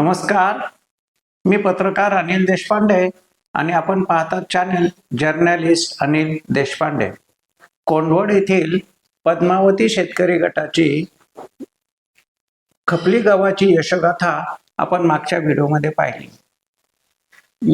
नमस्कार. मी पत्रकार अनिल देशपांडे आणि आपण पाहतात चॅनल जर्नलिस्ट अनिल देशपांडे. कोंढवड येथील पद्मावती शेतकरी गटाची खपली गावाची यशोगाथा आपण मागच्या व्हिडिओमध्ये पाहिली.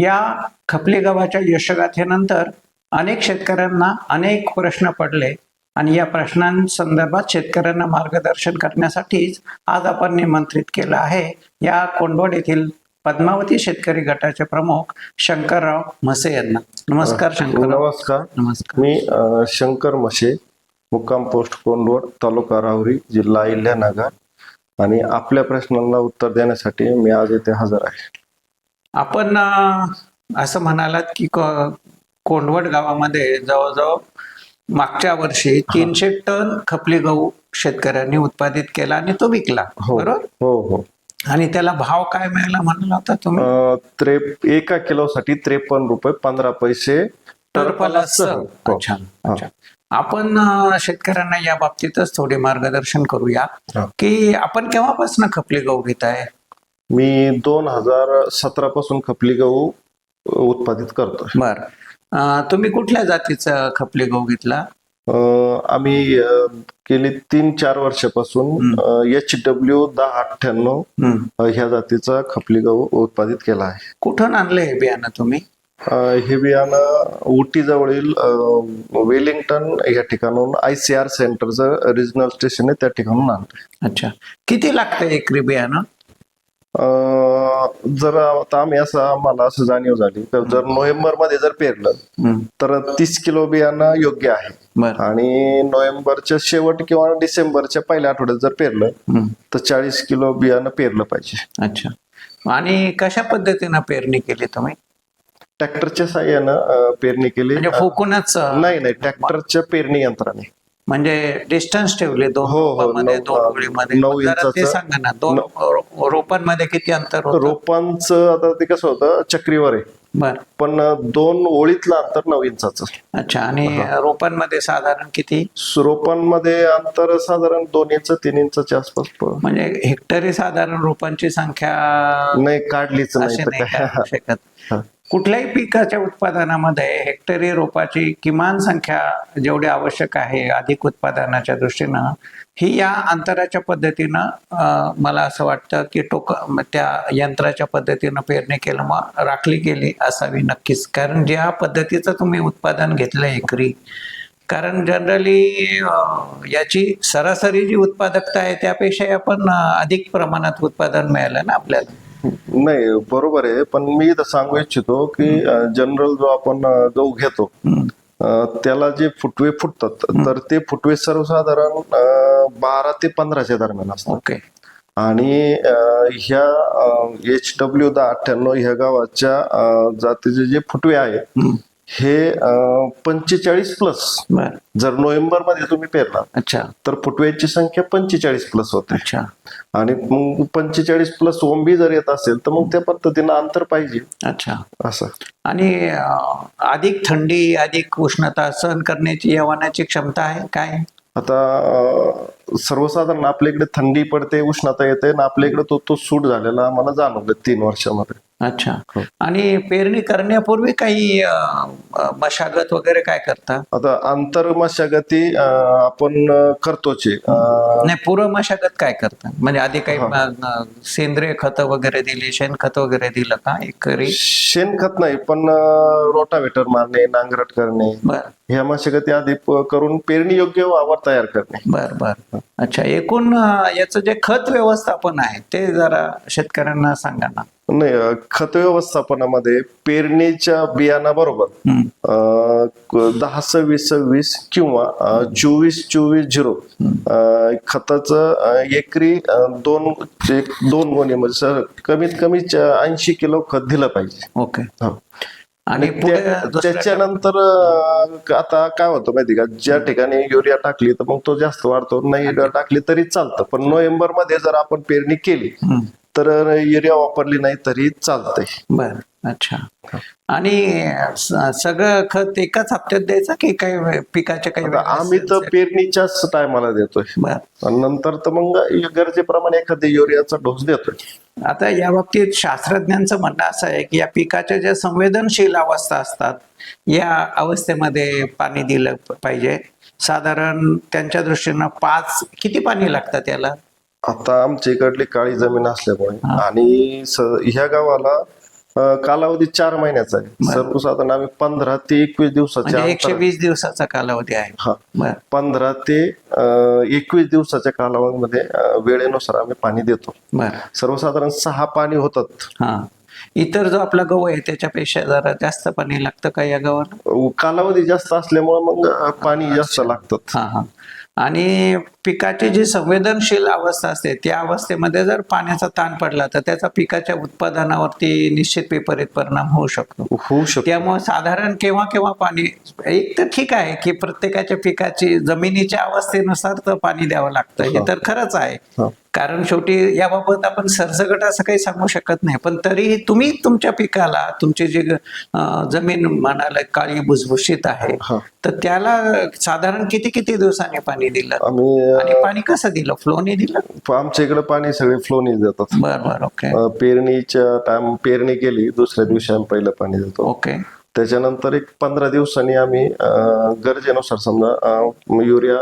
या खपली गावाच्या यशोगाथेनंतर अनेक शेतकऱ्यांना अनेक प्रश्न पडले. आणि या प्रश्नांसंदर्भात शेतकऱ्यांना मार्गदर्शन करण्यासाठीच आज आपण निमंत्रित केलं आहे. या कोंढवड येथील पद्मावती शेतकरी गटाचे प्रमुख शंकरराव म्हसे यांना. नमस्कार शंकरराव. नमस्कार. नमस्कार. मी शंकर मशे मुक्काम पोस्ट कोंडवड तालुका राहुरी जिल्हा अहिल्यानगर. आणि आपल्या प्रश्नांना उत्तर देण्यासाठी मी आज येथे हजर आहे. आपण असं म्हणालात की को- कोंढवड गावामध्ये जवळजवळ मागच्या वर्षी तीनशे टन खपली गहू शेतकऱ्यांनी उत्पादित केला आणि तो विकला हो बरोबर? हो हो. आणि त्याला भाव काय मिळाला म्हणाला होता तुम्ही? त्रे एका किलोसाठी त्रेपन्न रुपये पंधरा पैसे टरफलासह. हो. अच्छा अच्छा. आपण शेतकऱ्यांना या बाबतीतच थोडे मार्गदर्शन करूया. की आपण केव्हापासून खपली गहू घेताय? मी दोन हजार सतरा पासून खपली गहू उत्पादित करतोय. बर. अं, तुम्ही कुठल्या जातीचा खपली गहू घेतला? अ, आम्ही अ, गेली तीन चार वर्षापासून एच डब्ल्यू दहा अठ्ठ्याण्णव हम्म. अ, ह्या जातीचा खपली गहू उत्पादित केला आहे. कुठून आणलं हे बियाणं तुम्ही? अ, हे बियाणं उटी जवळील वेलिंग्टन या ठिकाणून आय सी आर सेंटरचं रिजनल स्टेशन आहे त्या ठिकाणून आणलं. अच्छा. किती लागतं एकरी बियाणं? जर आता आम्ही असं आम्हाला असं जाणीव झाली तर जर नोव्हेंबरमध्ये जर पेरलं. तर तीस किलो बियाणं योग्य आहे. आणि नोव्हेंबरच्या शेवट किंवा डिसेंबरच्या पहिल्या आठवड्यात जर पेरलं. तर चाळीस किलो बियाणं पेरलं पाहिजे. अच्छा. आणि कशा पद्धतीनं पेरणी केली तुम्ही? ट्रॅक्टरच्या साह्यानं पेरणी केली. म्हणजे फुकूनच नाही नाही ट्रॅक्टरच्या पेरणी यंत्राने. म्हणजे डिस्टन्स ठेवले दोन हो, हो, रोपांमध्ये नऊ- दोन ओळीमध्ये नऊ मग जरा ते इंचाचं- सांगा ना दोन रो- रोपांमध्ये किती अंतर होतं? रोपांचं आता ते कसं होतं चक्रीवर आहे. बर. पण दोन ओळीतलं अंतर नऊ इंचाचं. अच्छा आणि रोपांमध्ये साधारण किती? रोपांमध्ये अंतर साधारण दोन इंच तीन इंचाच्या आसपास प- म्हणजे हेक्टरी साधारण रोपांची संख्या नाही काढलीच अशी नाही नाही तर काढू काय. शकत. हा. कुठल्याही पिकाच्या उत्पादनामध्ये हेक्टरी रोपाची किमान संख्या जेवढी आवश्यक आहे अधिक उत्पादनाच्या दृष्टीनं ही या अंतराच्या पद्धतीनं मला असं वाटतं की टोक त्या यंत्राच्या पद्धतीनं पेरणी केलं मग राखली गेली असावी नक्कीच. कारण ज्या पद्धतीचं तुम्ही उत्पादन घेतलं एकरी कारण जनरली याची सरासरी जी उत्पादकता आहे त्यापेक्षा आपण अधिक प्रमाणात उत्पादन मिळालं ना आपल्याला. नाही बरोबर आहे. पण मी सांगू इच्छितो की जनरल जो आपण गहू घेतो त्याला जे फुटवे फुटतात तर ते फुटवे सर्वसाधारण बारा ते पंधराच्या दरम्यान असतात. ओके. आणि ह्या एच डब्ल्यू दहा अठ्ठ्याण्णव ह्या गावाच्या जातीचे जे फुटवे आहेत. हे पंचेचाळीस प्लस जर नोव्हेंबरमध्ये तुम्ही पेरला अच्छा. तर फुटव्याची संख्या पंचेचाळीस प्लस होते. अच्छा. आणि मग पंचेचाळीस प्लस ओंबी जर येत असेल तर मग त्या पद्धतीनं अंतर पाहिजे. अच्छा. असं. आणि अधिक थंडी अधिक उष्णता सहन करण्याची यवनाची क्षमता आहे काय? आता सर्वसाधारण आपल्या इकडे थंडी पडते उष्णता येते आणि आपल्या इकडे तो तो सूट झालेला आम्हाला जाणवलं तीन वर्षामध्ये. अच्छा. हो. आणि पेरणी करण्यापूर्वी काही मशागत वगैरे काय करता? आता आंतर मशागती आपण करतोच नाही पूर्व मशागत काय करता? म्हणजे आधी काही सेंद्रिय खत वगैरे दिली शेणखत वगैरे दिलं का एकरी? शेणखत नाही पण रोटावेटर मारणे नांगरट करणे. ह्या मशागती आधी करून पेरणी योग्य वावर तयार करणे. बर बर. अच्छा एकूण याचं जे खत व्यवस्थापन आहे ते जरा शेतकऱ्यांना सांगा ना. नाही खत व्यवस्थापनामध्ये पेरणीच्या बियाणाबरोबर. अं, क- दहा सव्वीस सव्वीस किंवा चोवीस चोवीस झिरो खताचं एकरी दोन एक दोन गोणी म्हणजे सर कमीत कमी ऐंशी किलो खत दिलं पाहिजे. ओके. आणि त्याच्यानंतर आता काय होतं माहिती का? ज्या ठिकाणी युरिया टाकली तर मग तो जास्त वाढतो. नाही युरिया टाकली तरी चालतं. पण नोव्हेंबरमध्ये जर आपण पेरणी केली. तर युरिया वापरली नाही तरी चालतंय. बर अच्छा. आणि सगळं खत एकाच हप्त्यात द्यायचं की काही पिकाच्या काही आता आम्ही तर? पेरणीच्याच टायमाला देतोय. बर. आणि नंतर तर मग गरजेप्रमाणे एखादी युरियाचा डोस देतोय. आता या बाबतीत शास्त्रज्ञांचं म्हणणं असं आहे की या पिकाच्या ज्या संवेदनशील अवस्था असतात या अवस्थेमध्ये पाणी दिलं पाहिजे. साधारण त्यांच्या दृष्टीनं पाच किती पाणी लागतं त्याला आता आमच्या इकडली काळी जमीन असल्यामुळे आणि स- ह्या गावाला अं, कालावधी चार महिन्याचा आहे. सर्वसाधारण आम्ही पंधरा ते एकवीस दिवसाच्या म्हणजे एकशे अंतर- वीस दिवसाचा कालावधी आहे. हा. बर. पंधरा ते एकवीस दिवसाच्या कालावधीमध्ये अं, वेळेनुसार आम्ही पाणी देतो. बर. सर्वसाधारण सहा पाणी होतात. हा. इतर जो आपला गहू आहे त्याच्यापेक्षा जरा जास्त पाणी लागतं का या गव्हाला? कालावधी जास्त असल्यामुळे मग अं, पाणी जास्त लागतात. हा हा. आणि पिकाची जी संवेदनशील अवस्था असते त्या अवस्थेमध्ये जर पाण्याचा ताण पडला तर त्याचा पिकाच्या उत्पादनावरती निश्चित विपरीत परिणाम होऊ शकतो. होऊ शकतो. त्यामुळे साधारण केव्हा केव्हा पाणी एक तर ठीक आहे की प्रत्येकाच्या पिकाची जमिनीच्या अवस्थेनुसार तर पाणी द्यावं लागतं हे तर खरंच आहे. कारण शेवटी याबाबत आपण सरसकट असं काही सांगू शकत नाही. पण तरीही तुम्ही तुमच्या पिकाला तुमची जी जमीन म्हणाला काळी भुसभुशीत आहे. तर त्याला साधारण किती किती दिवसांनी पाणी दिलं? आणि पाणी कसं दिलं? फ्लोने दिलं? आमच्या इकडे पाणी सगळे फ्लोनीच देतात. बर बर ओके पेरणीच्या टाइम पेरणी केली दुसऱ्या दिवशी आम्ही पहिलं पाणी देतो. ओके त्याच्यानंतर एक पंधरा दिवसांनी आम्ही गरजेनुसार समजा युरिया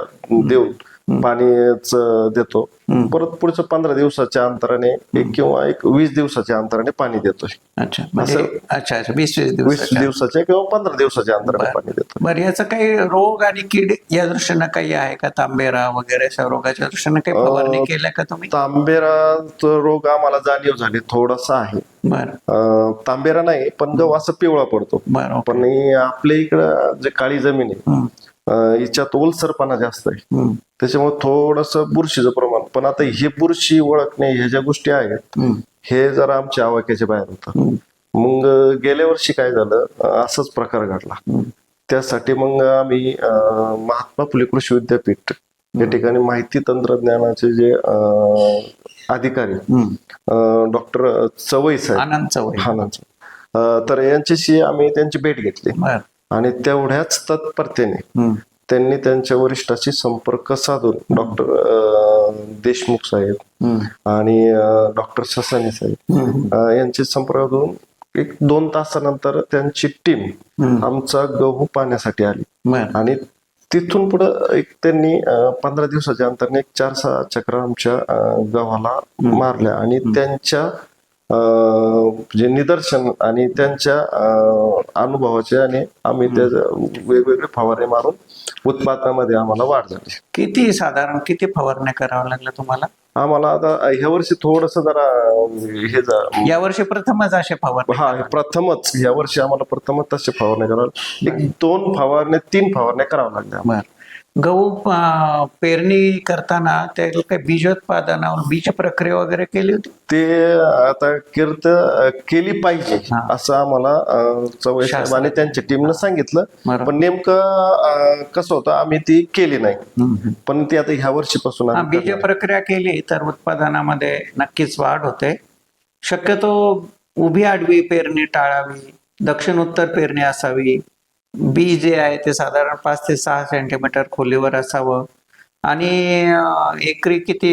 देऊन पाणीच देतो. परत पुढचं पंधरा दिवसाच्या अंतराने एक किंवा एक वीस दिवसाच्या अंतराने पाणी देतोय. अच्छा म्हणजे अच्छा अच्छा वीस वीस वीस दिवस दिवसाच्या किंवा पंधरा दिवसाच्या अंतराने पाणी देतो बरं याचं काही रोग आणि कीड या दृष्टीनं काही आहे का? तांबेरा वगैरे अशा रोगाच्या दृष्टीनं काही फवारणी केल्या का तुम्ही? तांबेरा रोग आम्हाला जाणीव झाली थोडासा आहे. बर. अं, तांबेरा नाही पण गहू असं पिवळा पडतो. बर ओके. पण हे आपल्या इकडं जे काळी जमीन आहे अं, हिच्यात ओलसरपणा जास्त आहे. त्याच्यामुळे थोडस बुरशीचं प्रमाण पण आता हे बुरशी ओळखणे ह्या ज्या गोष्टी आहेत हे जरा आमच्या आवाक्याच्या बाहेर होतं. मग गेल्या वर्षी काय झालं? असंच प्रकार घडला. त्यासाठी मग आम्ही महात्मा फुले कृषी विद्यापीठ या ठिकाणी माहिती तंत्रज्ञानाचे जे अधिकारी. डॉक्टर चवई साहेब. आनंद चवई. तर यांच्याशी आम्ही त्यांची भेट घेतली. आणि तेवढ्याच तत्परतेने त्यांनी त्यांच्या वरिष्ठाशी संपर्क साधून डॉक्टर देशमुख साहेब आणि डॉक्टर ससाने साहेब. यांचे संपर्क साधून एक दोन तासानंतर त्यांची टीम. आमचा गहू पाहण्यासाठी आली. आणि तिथून पुढं एक त्यांनी पंधरा दिवसाच्या अंतराने एक चार सहा चक्र आमच्या गव्हाला मारल्या. आणि त्यांच्या जे निदर्शन आणि त्यांच्या अनुभवाचे आणि आम्ही त्या वेगवेगळे फवारे मारून उत्पादनामध्ये आम्हाला वाढ झाली. किती साधारण किती फवारण्या कराव्या लागल्या तुम्हाला? आम्हाला आता ह्या वर्षी थोडस जरा हे जा- यावर्षी प्रथमच असे फवारणी हा प्रथमच या वर्षी आम्हाला प्रथमच तसे फवारण्या करावं एक दोन फवारण्या तीन फवारण्या कराव्या लागल्या. गहू पेरणी करताना त्याला काही बीजोत्पादनावर बीज प्रक्रिया वगैरे केली होती ते आता कीर्त केली पाहिजे. असं आम्हाला साहेब आणि त्यांच्या टीमनं सांगितलं. पण नेमकं कसं होतं आम्ही ती केली नाही. पण ती आता ह्या वर्षीपासून बीज. प्रक्रिया केली तर उत्पादनामध्ये नक्कीच वाढ होते शक्यतो उभी आडवी पेरणी टाळावी दक्षिण उत्तर पेरणी असावी बी जे आहे ते साधारण पाच ते सहा सेंटीमीटर खोलीवर असावं. आणि एकरी किती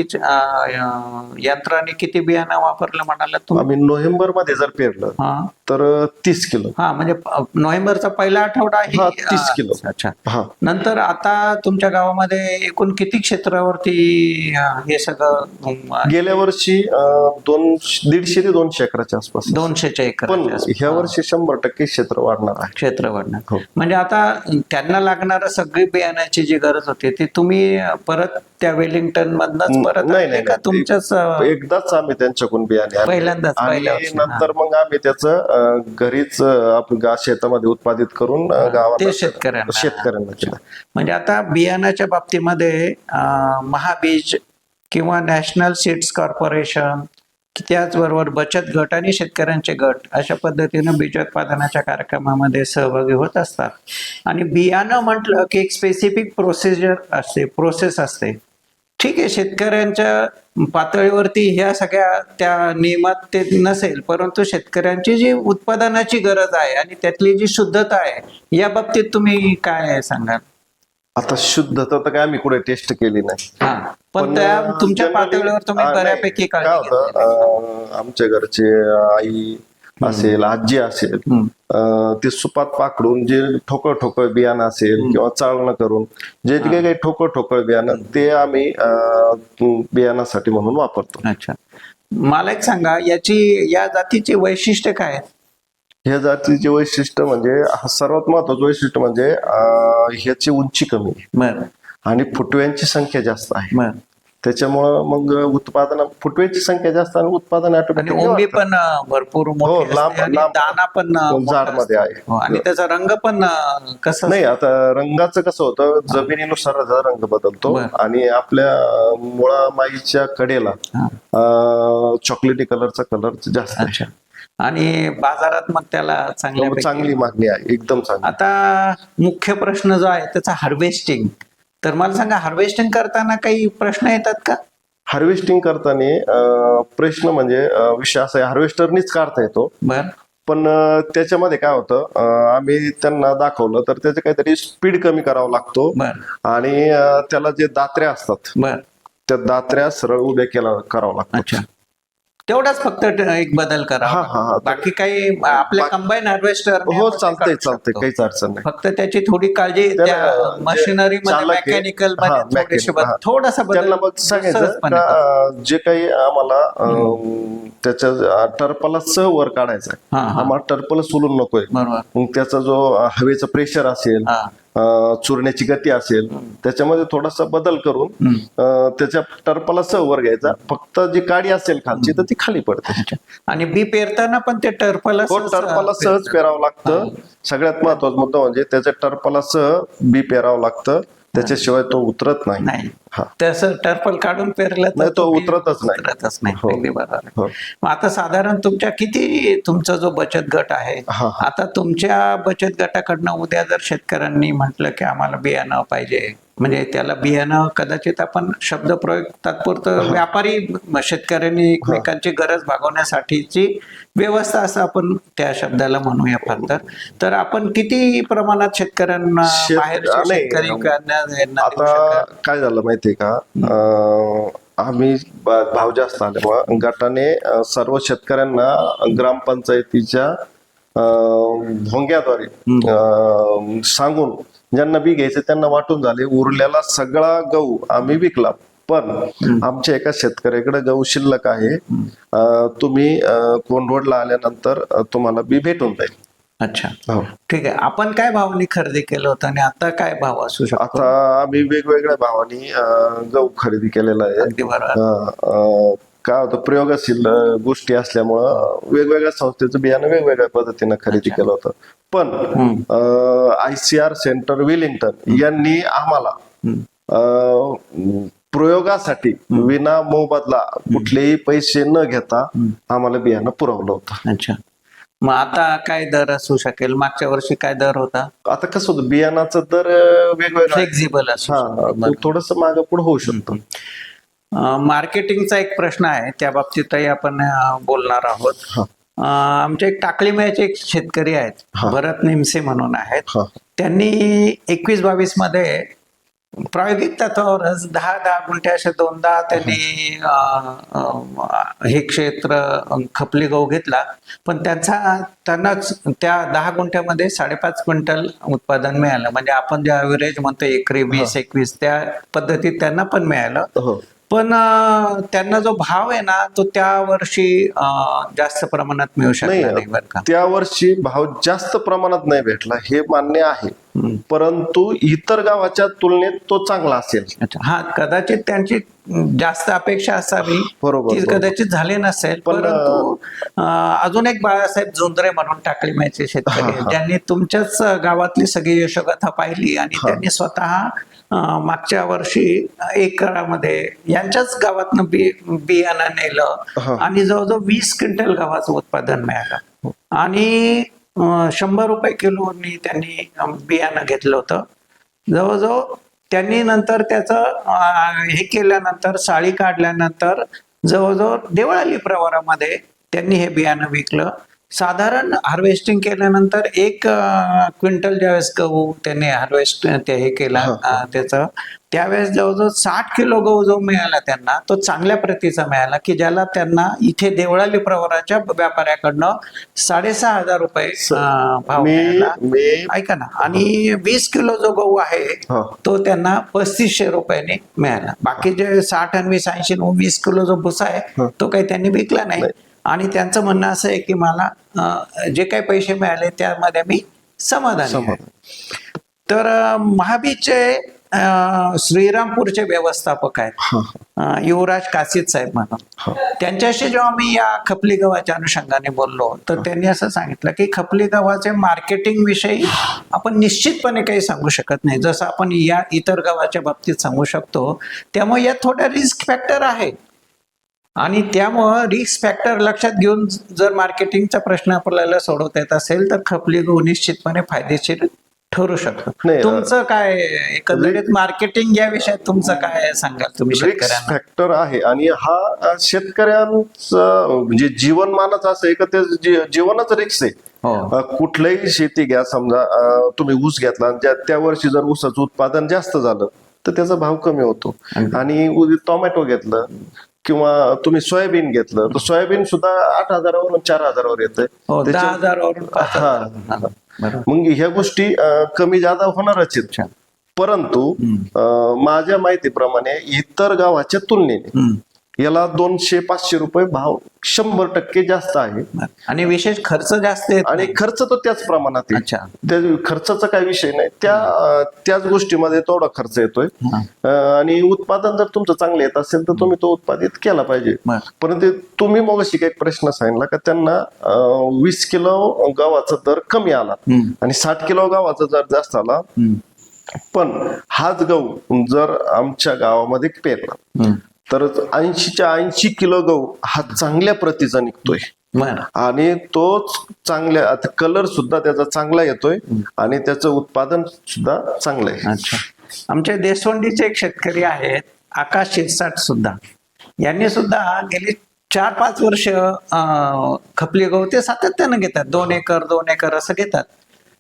यंत्राने किती बियाणं वापरलं म्हणाला तुम्ही? आम्ही नोव्हेंबरमध्ये जर पेरलं हा. तर तीस किलो. हा म्हणजे नोव्हेंबरचा पहिला आठवडा ही- हा, 30 किलो. अच्छा. हा. नंतर आता तुमच्या गावामध्ये एकूण किती क्षेत्रावरती हे सगळं गेल्या वर्षी दोन दीडशे ते दोनशे एकराच्या आसपास. दोनशेच्या एकर ह्या वर्षी शंभर टक्के क्षेत्र वाढणार आहे. क्षेत्र वाढणार. हो. म्हणजे आता त्यांना लागणारं सगळी बियाण्याची जी गरज होती ती तुम्ही परत त्या वेलिंग्टन मधनच परत नाही, का. तुमच्याच एकदाच आम्ही त्यांच्याकडून बियाणे आणले. पहिल्यांदाच, पहिल्या आणि वर्षी, नंतर मग आम्ही त्याचं घरीच अं, गा- शेतामध्ये उत्पादित करून अं, गावाला ते शेतकऱ्यांना. शेतकऱ्यांना केलं म्हणजे आता बियाण्याच्या बाबतीमध्ये अं, महाबीज किंवा नॅशनल सीड्स कॉर्पोरेशन त्याचबरोबर बचत गट आणि शेतकऱ्यांचे गट अशा पद्धतीनं बीजोत्पादनाच्या कार्यक्रमामध्ये सहभागी होत असतात. आणि बियाणं म्हटलं की एक स्पेसिफिक प्रोसिजर असते प्रोसेस असते. ठीक आहे शेतकऱ्यांच्या पातळीवरती ह्या सगळ्या त्या नियमात ते नसेल परंतु शेतकऱ्यांची जी उत्पादनाची गरज आहे आणि त्यातली जी शुद्धता आहे या बाबतीत तुम्ही काय सांगाल? आता शुद्धता तर काय आम्ही कुठे टेस्ट केली नाही हा पण त्या तुमच्या generally- पातळीवर तुम्ही हा, नाही. बऱ्यापैकी काय काळजी होतं. अं, आमच्या घरचे आई असेल आजी असेल हम्म. अं, ते सुपात पाकडून जे ठोकळ ठोकळ बियाणं असेल किंवा चाळणं करून जे जे काही काही ठोकळ ठोकळ बियाणं ते आम्ही अं, बियाणासाठी म्हणून वापरतो अच्छा मला एक सांगा याची या जातीची वैशिष्ट्य काय आहेत? ह्या जातीचे वैशिष्ट्य म्हणजे हा सर्वात महत्वाचं वैशिष्ट्य म्हणजे ह्याची उंची कमी आहे आणि फुटव्यांची संख्या जास्त आहे त्याच्यामुळं मग उत्पादन फुटव्याची संख्या जास्त आणि उत्पादन वाढतं. पण भरपूर हो, लांब- दाना पण जाडमध्ये असतो. आहे. हो, आणि त्याचा रंग पण कसा नाही आता रंगाचं कसं होतं जमिनीनुसार रंग बदलतो. आणि आपल्या मुळा माईच्या कडेला हा. चॉकलेटी कलरचा कलर जास्त आहे. आणि बाजारात मग त्याला चांगल्या चांगली मागणी आहे एकदम चांगली. आता मुख्य प्रश्न जो आहे त्याचा हार्वेस्टिंग तर मला सांगा हार्वेस्टिंग करताना काही प्रश्न येतात का? हार्वेस्टिंग करताना प्रश्न म्हणजे विषय असा आहे हार्वेस्टरनीच काढता येतो. बर. पण त्याच्यामध्ये काय होतं आम्ही त्यांना दाखवलं तर त्याचं काहीतरी स्पीड कमी करावा लागतो. आणि त्याला जे दात्र्या असतात त्या दात्र्या सरळ उभ्या केला करावं लागतं. तेवढाच फक्त एक बदल करा. हा, हा, हा. बाकी काही आपल्या बाकी- कंबाईन हार्वेस्टर हो चालतंय चालतंय. काहीच अडचण नाही. फक्त त्याची थोडी काळजी त्याला त्या जे मशिनरी मध्ये चालक आहे, मेकॅनिकल हा, मध्ये थोडीशी mechanical, बदल- हा. थोडासा बदल त्यांना मग सांगायचं सहजपणे का करा. अं, जे काही आम्हाला अं, त्याच्या टर्पला सह वर काढायचा आहे हा, हा. आम्हाला टर्पल सोलून नकोय. बरोबर. मग त्याचा जो अं, हवेचा प्रेशर असेल हा. चुरण्याची गती असेल त्याच्यामध्ये थोडासा बदल करून त्याच्या टर्पला सह वर घ्यायचा. फक्त जी काडी असेल खालची तर ती खाली पडते. आणि बी पेरताना पण ते टर्फला हो टर्पला सहज पेरावं लागतं. सगळ्यात महत्त्वाचा मुद्दा म्हणजे त्याच्या टर्पला सह बी पेरावं लागतं. त्याच्याशिवाय तो उतरत नाही तसं टर्पल काढून पेरलं तर नाही, तो उतरतच नाही. उतरतच नाही हो. अगदी बरोबर. हो. मग आता साधारण तुमच्या किती तुमचा जो बचत गट आहे. आता तुमच्या बचत गटाकडनं उद्या जर शेतकऱ्यांनी म्हटलं की आम्हाला बियाणं पाहिजे म्हणजे त्याला बियाणं कदाचित आपण शब्द प्रयोग तात्पुरतं व्यापारी शेतकऱ्यांनी एकमेकांची गरज भागवण्यासाठीची व्यवस्था असं आपण त्या शब्दाला म्हणूया फार तर तर आपण किती प्रमाणात शेतकऱ्यांना नाही, शेतकरी आता? काय झालं माहितीये का? आम्ही भाव जास्त आल्यामुळे गटाने सर्व शेतकऱ्यांना ग्रामपंचायतीच्या भोंग्याद्वारे सांगून ज्यांना बी घ्यायचं त्यांना वाटून झाले. उरलेला सगळा गहू आम्ही विकला. पण आमच्या एका शेतकऱ्याकडे गहू शिल्लक आहे. तुम्ही कोंडवडला आल्यानंतर तुम्हाला बी भेटून जाईल. अच्छा. हो. ठीक आहे. आपण काय भावाने खरेदी केलं होतं आणि आता काय भाव असू शकतो? आता आम्ही वेगवेगळ्या भावानी गहू खरेदी केलेला आहे. काय होतं प्रयोगशील गोष्टी असल्यामुळं वेगवेगळ्या संस्थेचं बियाणं वेगवेगळ्या पद्धतीनं खरेदी केलं होतं. पण I C R centre Wellington यांनी आम्हाला प्रयोगासाठी विना मोबदला कुठलेही पैसे न घेता आम्हाला बियाणं पुरवलं होतं. अच्छा. मग आता काय दर असू शकेल? मागच्या वर्षी काय दर होता? आता कसं होतं बियाणाचं दर वेगवेगळा. फ्लेक्झिबल असू शकतो. हा थोडस मागं पुढे होऊ शकतं. मार्केटिंगचा एक प्रश्न आहे त्या बाबतीतही आपण बोलणार आहोत. हा. अं, आमचे एक टाकली मयाचे एक शेतकरी आहेत. भरत निमसे म्हणून आहेत. त्यांनी एकवीस बावीसमध्ये प्रायोगिक तत्वावरच दहा दहा गुंठे असे दोनदा त्यांनी हे क्षेत्र खपली गहू घेतला. पण त्यांचा त्यांनाच त्या दहा गुंठ्यामध्ये साडेपाच क्विंटल उत्पादन मिळालं. म्हणजे आपण जे ॲव्हरेज म्हणतो एकरी वीस एकवीस त्या पद्धतीत त्यांना पण मिळालं. हो. पण त्यांना जो भाव आहे ना तो त्या वर्षी जास्त प्रमाणात मिळू शकला नाही नाही बरं का त्या वर्षी भाव जास्त प्रमाणात नाही भेटला हे मान्य आहे. परंतु इतर गावाच्या तुलनेत तो चांगला असेल हा कदाचित त्यांची जास्त अपेक्षा असावी बरोबर. कदाचित झाली नसेल पण, परंतु अजून एक बाळासाहेब जोंधरे म्हणून टाकली माहिती शेतकरी. ज्यांनी तुमच्याच गावातली सगळी यशोगाथा पाहिली आणि. त्यांनी स्वतः मागच्या वर्षी एकरामध्ये यांच्याच गावातनं बी बियाणं हा. नेलं आणि जवळजवळ वीस क्विंटल गव्हाचं उत्पादन मिळालं. आणि अं, शंभर रुपये किलोनी त्यांनी बियाणं घेतलं होतं. जवळजवळ त्यांनी नंतर त्याचं हे केल्यानंतर साळी काढल्यानंतर जवळजवळ देवळाली प्रवारामध्ये त्यांनी हे बियाणं विकलं. साधारण हार्वेस्टिंग केल्यानंतर एक क्विंटल ज्यावेळेस गहू त्यांनी हार्वेस्ट ते हे केला त्याचं त्यावेळेस जवळजवळ साठ किलो गहू जो मिळाला त्यांना तो चांगल्या प्रतीचा मिळाला की ज्याला त्यांना इथे देवळाली प्रवाराच्या व्यापाऱ्याकडनं साडेसहा हजार रुपये भाव मिळाला. मी. ऐका ना आणि वीस किलो जो गहू आहे. तो त्यांना पस्तीसशे रुपयाने मिळाला. बाकी जे साठ आणि वीस ऐंशी वीस किलो जो भुसा आहे तो काही त्यांनी विकला नाही. आणि त्यांचं म्हणणं असं आहे की मला जे काही पैसे मिळाले त्यामध्ये मी समाधानी. तर अं, श्रीरामपूरचे व्यवस्थापक आहेत. युवराज कासित साहेब म्हणून. त्यांच्याशी जेव्हा मी या खपली गव्हाच्या अनुषंगाने बोललो तर त्यांनी असं सांगितलं की खपली गव्हाचे मार्केटिंग विषयी आपण निश्चितपणे काही सांगू शकत नाही. जसं आपण या इतर गव्हाच्या बाबतीत सांगू शकतो त्यामुळे यात थोडा रिस्क फॅक्टर आहे आणि त्यामुळं रिस्क फॅक्टर लक्षात घेऊन जर मार्केटिंगचा प्रश्न आपल्याला सोडवता येत असेल तर खपली गहू निश्चितपणे फायदेशीर ठरू शकतो. तुमचं काय एकंदरीत मार्केटिंग या विषयात तुमचं काय सांगाल तुम्ही शेतकऱ्यांना? फॅक्टर आहे आणि हा शेतकऱ्यांचं म्हणजे जीवनमानच असं आहे का ते जीवनच रिक्स आहे. हो. कुठलंही शेती घ्या समजा तुम्ही ऊस घेतला त्या वर्षी जर ऊसाचं उत्पादन जास्त झालं तर त्याचा भाव कमी होतो. आणि टोमॅटो घेतलं किंवा तुम्ही सोयाबीन घेतलं तर सोयाबीन सुद्धा आठ हजारावरून चार हजारावर येतंय हो हा. हा. मग ह्या गोष्टी कमी जादा होणारच आहेत परंतु माझ्या माहितीप्रमाणे इतर गावाच्या तुलनेने. याला दोनशे पाचशे रुपये भाव शंभर टक्के जास्त आहे आणि विशेष खर्च जास्त येत आणि. खर्च तर त्याच प्रमाणात आहे अच्छा त्या खर्चाचा काही विषय नाही त्या त्याच गोष्टीमध्ये तेवढा खर्च येतोय आणि उत्पादन जर तुमचं चांगलं येत असेल तर तुम्ही तो उत्पादित केला पाहिजे. परंतु तुम्ही मग एक प्रश्न सांगितला का त्यांना वीस किलो गव्हाचा दर कमी आला. आणि साठ किलो गव्हाचा दर जास्त आला. पण हाच गहू जर आमच्या गावामध्ये पेरला. तर ऐंशीच्या ऐंशी किलो गहू हा चांगल्या प्रतीचा निघतोय. आणि तोच चांगल्या आता कलर सुद्धा त्याचा चांगला येतोय आणि त्याचं उत्पादन सुद्धा चांगलं आहे. अच्छा. आमचे देशवंडीचे एक शेतकरी आहेत आकाश शिरसाट सुद्धा. यांनी सुद्धा गेली चार पाच वर्ष खपली गहू ते सातत्यानं घेतात. दोन एकर दोन एकर असं घेतात.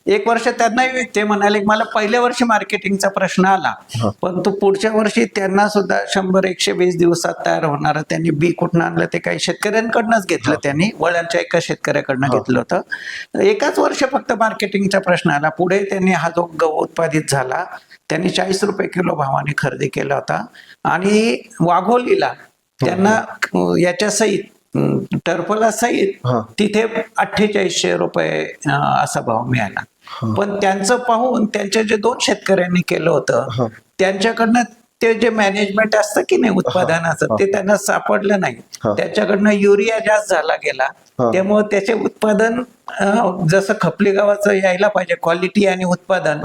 एक वर्ष त्यांनाही ते म्हणाले. की मला पहिल्या वर्षी मार्केटिंगचा प्रश्न आला. पण तो पुढच्या वर्षी त्यांना सुद्धा शंभर एकशे वीस दिवसात तयार होणार. त्यांनी बी कुठून आणलं ते काही शेतकऱ्यांकडनंच घेतलं त्यांनी. वळणच्या एका शेतकऱ्याकडनं घेतलं होतं. एकाच वर्ष फक्त मार्केटिंगचा प्रश्न आला. पुढे त्यांनी हा जो गहू उत्पादित झाला त्यांनी चाळीस रुपये किलो भावाने खरेदी केला होता. आणि वाघोलीला त्यांना याच्या सहित टर्फला सहित. तिथे अठ्ठेचाळीसशे रुपये असा भाव मिळाला. पण त्यांचं पाहून त्यांच्या जे दोन शेतकऱ्यांनी केलं होतं त्यांच्याकडनं ते जे मॅनेजमेंट असतं की नाही उत्पादनाचं ते त्यांना सापडलं नाही. त्याच्याकडनं युरिया जास्त झाला गेला. त्यामुळे त्याचे उत्पादन अं, जसं खपली गावाचं यायला पाहिजे क्वालिटी आणि उत्पादन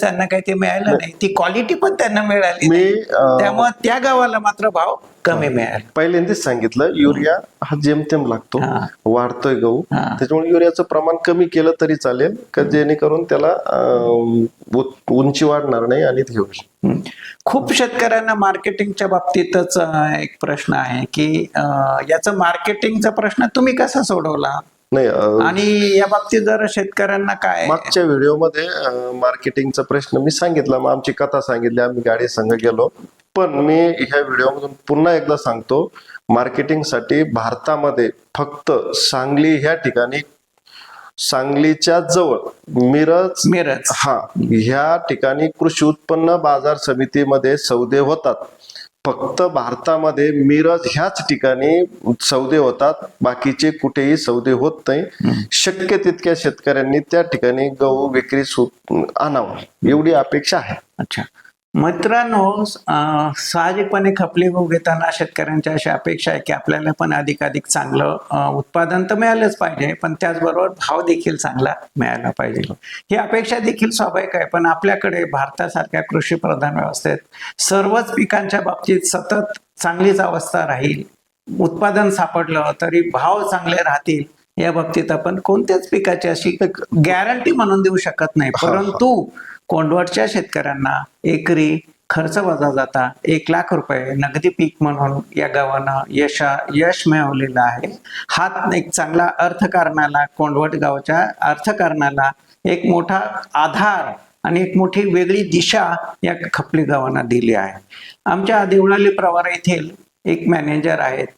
त्यांना काही ते मिळालं नाही ती क्वालिटी पण त्यांना मिळाली मी नाही. अं, त्यामुळे त्या गावाला मात्र भाव कमी मिळाला पहिल्यांदाच सांगितलं युरिया हा जेमतेम लागतो हा. वाढतोय गहू हा. त्याच्यामुळे युरियाचं प्रमाण कमी केलं तरी चालेल का जेणेकरून त्याला अं, उ- उंची वाढणार नाही आणि ते. हम्म. खूप शेतकऱ्यांना मार्केटिंगच्या बाबतीतच अं, एक प्रश्न आहे की अं, याचं मार्केटिंगचा प्रश्न तुम्ही कसा सोडवला नाही आणि या बाबतीत जर शेतकऱ्यांना काय? मागच्या व्हिडिओमध्ये मार्केटिंगचा प्रश्न मी सांगितला मग आमची कथा सांगितली आम्ही गाडी संघ गेलो. पण मी ह्या व्हिडिओमधून पुन्हा एकदा सांगतो मार्केटिंगसाठी भारतामध्ये फक्त सांगली ह्या ठिकाणी सांगलीच्या जवळ मिरज मिरज. हा ह्या ठिकाणी कृषी उत्पन्न बाजार समितीमध्ये सौदे होतात. फक्त भारतामध्ये मिरज ह्याच ठिकाणी सौदे होतात. बाकीचे कुठेही सौदे होत नाही. शक्य तितक्या शेतकऱ्यांनी त्या ठिकाणी गहू विक्री सु आणावं. एवढी अपेक्षा आहे. अच्छा. मित्रांनो साहजिकपणे खपली गहू घेताना शेतकऱ्यांच्या अशी अपेक्षा आहे की आपल्याला पण अधिकाधिक चांगलं उत्पादन तर मिळालंच पाहिजे पण त्याचबरोबर भाव देखील चांगला मिळाला पाहिजे. ही अपेक्षा देखील स्वाभाविक आहे पण आपल्याकडे भारतासारख्या कृषी प्रधान व्यवस्थेत सर्वच पिकांच्या बाबतीत सतत चांगलीच अवस्था राहील उत्पादन सापडलं तरी भाव चांगले राहतील या बाबतीत आपण कोणत्याच पिकाची अशी गॅरंटी म्हणून देऊ शकत नाही. परंतु कोंडवटच्या शेतकऱ्यांना एकरी खर्च वजा जाता एक लाख रुपये नगदी पीक म्हणून या गावानं यशा यश मिळवलेलं आहे. हा एक चांगला अर्थकारणाला कोंडवट गावच्या अर्थकारणाला एक मोठा आधार आणि एक मोठी वेगळी दिशा या खपली गावांना दिली आहे. आमच्या देवळाली प्रवार येथील एक मॅनेजर आहेत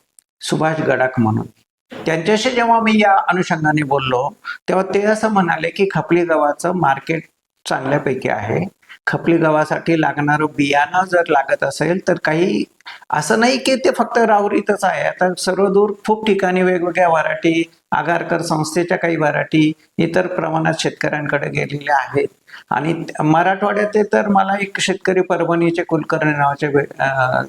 सुभाष गडाख म्हणून. त्यांच्याशी जेव्हा मी या अनुषंगाने बोललो तेव्हा ते असं म्हणाले की खपली गावाचं मार्केट चांगल्यापैकी आहे. खपली गव्हासाठी लागणारं बियाणं जर लागत असेल तर काही असं नाही की ते फक्त रावरीतच आहे. आता सर्वदूर खूप ठिकाणी वेगवेगळ्या व्हरायटी आगारकर संस्थेच्या काही व्हरायटी इतर प्रमाणात शेतकऱ्यांकडे गेलेल्या आहेत. आणि मराठवाड्यात ते तर मला एक शेतकरी परभणीचे कुलकर्णी नावाचे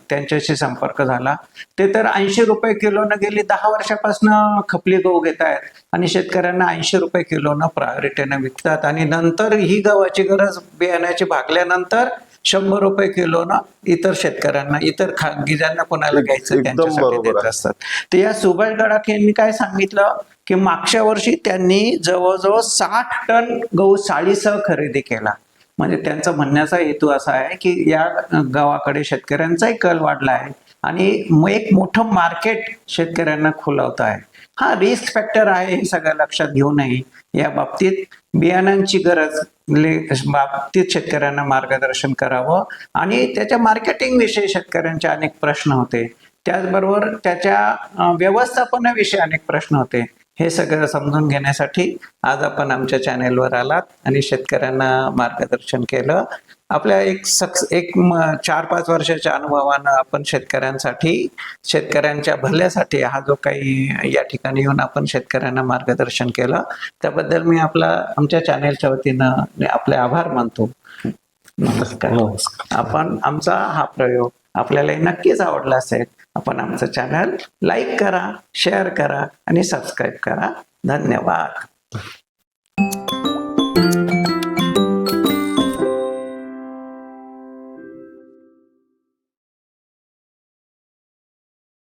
त्यांच्याशी संपर्क झाला. ते तर ऐंशी रुपये किलोनं गेली दहा वर्षापासून खपली गहू घेत आहेत आणि शेतकऱ्यांना ऐंशी रुपये किलोनं प्रायोरिटीने विकतात. आणि नंतर ही गव्हाची गरज बियाण्याची भागल्यानंतर शंभर रुपये किलोनं इतर शेतकऱ्यांना इतर खाजगी ज्यांना कोणाला घ्यायचं त्यांच्यासाठी देत. असतात. तर या सुभाष गडाख यांनी काय सांगितलं? की मागच्या वर्षी त्यांनी जवळजवळ साठ टन गहू साळीसह खरेदी केला. म्हणजे त्यांचा म्हणण्याचा हेतू असा आहे की या गावाकडे शेतकऱ्यांचाही कल वाढला आहे आणि एक मोठं मार्केट शेतकऱ्यांना खुलवत आहे. हा रिस्क फॅक्टर आहे हे सगळं लक्षात घेऊ नये. या बाबतीत बियाणांची गरज बाबतीत शेतकऱ्यांना मार्गदर्शन करावं आणि त्याच्या मार्केटिंग विषयी शेतकऱ्यांचे अनेक प्रश्न होते. त्याचबरोबर त्याच्या व्यवस्थापनाविषयी अनेक प्रश्न होते. हे सगळं समजून घेण्यासाठी आज आपण आमच्या चॅनेलवर आलात आणि शेतकऱ्यांना मार्गदर्शन केलं. आपल्या एक सक्स एक चार पाच वर्षाच्या अनुभवानं आपण शेतकऱ्यांसाठी शेतकऱ्यांच्या भल्यासाठी हा जो काही या ठिकाणी येऊन आपण शेतकऱ्यांना मार्गदर्शन केलं त्याबद्दल मी आपला आमच्या चॅनेलच्या वतीनं आपले आभार मानतो. नमस्कार. नमस्कार. आपण आमचा हा प्रयोग आपल्याला नक्कीच आवडला असेल आपण आमचं चॅनल लाईक करा शेअर करा आणि सबस्क्राईब करा. धन्यवाद.